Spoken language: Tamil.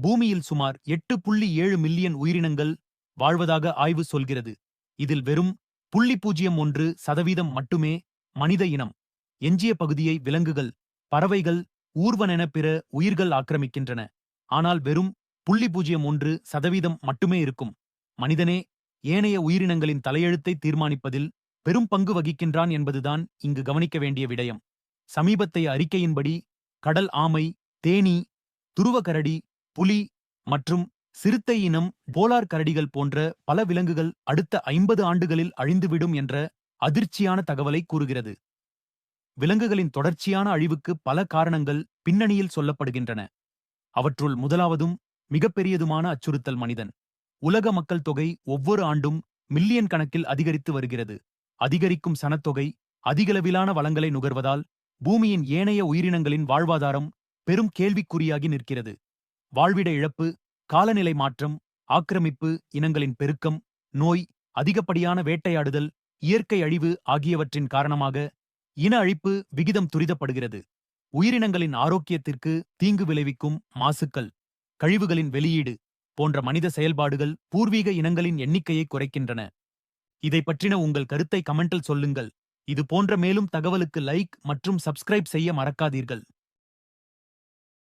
பூமியில் சுமார் எட்டு புள்ளி ஏழு மில்லியன் உயிரினங்கள் வாழ்வதாக ஆய்வு சொல்கிறது. இதில் வெறும் புள்ளி பூஜ்ஜியம் ஒன்று சதவீதம் மட்டுமே மனித இனம் எஞ்சிய பகுதியை விலங்குகள் பறவைகள் ஊர்வனென பிற உயிர்கள் ஆக்கிரமிக்கின்றன. ஆனால் வெறும் புள்ளி பூஜ்ஜியம் ஒன்று சதவீதம் மட்டுமே இருக்கும். மனிதனே ஏனைய உயிரினங்களின் தலையெழுத்தை தீர்மானிப்பதில் பெரும் பங்கு வகிக்கின்றான் என்பதுதான் இங்கு கவனிக்க வேண்டிய விடயம். சமீபத்தைய அறிக்கையின்படி கடல் ஆமை தேனீ துருவக்கரடி புலி மற்றும் சிறுத்தை இனம் போலார் கரடிகள் போன்ற பல விலங்குகள் அடுத்த ஐம்பது ஆண்டுகளில் அழிந்துவிடும் என்ற அதிர்ச்சியான தகவலை கூறுகிறது. விலங்குகளின் தொடர்ச்சியான அழிவுக்கு பல காரணங்கள் பின்னணியில் சொல்லப்படுகின்றன. அவற்றுள் முதலாவதும் மிகப்பெரியதுமான அச்சுறுத்தல் மனிதன். உலக மக்கள் தொகை ஒவ்வொரு ஆண்டும் மில்லியன் கணக்கில் அதிகரித்து வருகிறது. அதிகரிக்கும் சனத்தொகை அதிகளவிலான வளங்களை நுகர்வதால் பூமியின் ஏனைய உயிரினங்களின் வாழ்வாதாரம் பெரும் கேள்விக்குறியாகி நிற்கிறது. வாழ்விட இழப்பு காலநிலை மாற்றம் ஆக்கிரமிப்பு இனங்களின் பெருக்கம் நோய் அதிகப்படியான வேட்டையாடுதல் இயற்கை அழிவு ஆகியவற்றின் காரணமாக இன அழிப்பு விகிதம் துரிதப்படுகிறது. உயிரினங்களின் ஆரோக்கியத்திற்கு தீங்கு விளைவிக்கும் மாசுக்கள் கழிவுகளின் வெளியீடு போன்ற மனித செயல்பாடுகள் பூர்வீக இனங்களின் எண்ணிக்கையை குறைக்கின்றன. இதை பற்றின உங்கள் கருத்தை கமெண்டில் சொல்லுங்கள். இது போன்ற மேலும் தகவலுக்கு லைக் மற்றும் சப்ஸ்கிரைப் செய்ய மறக்காதீர்கள்.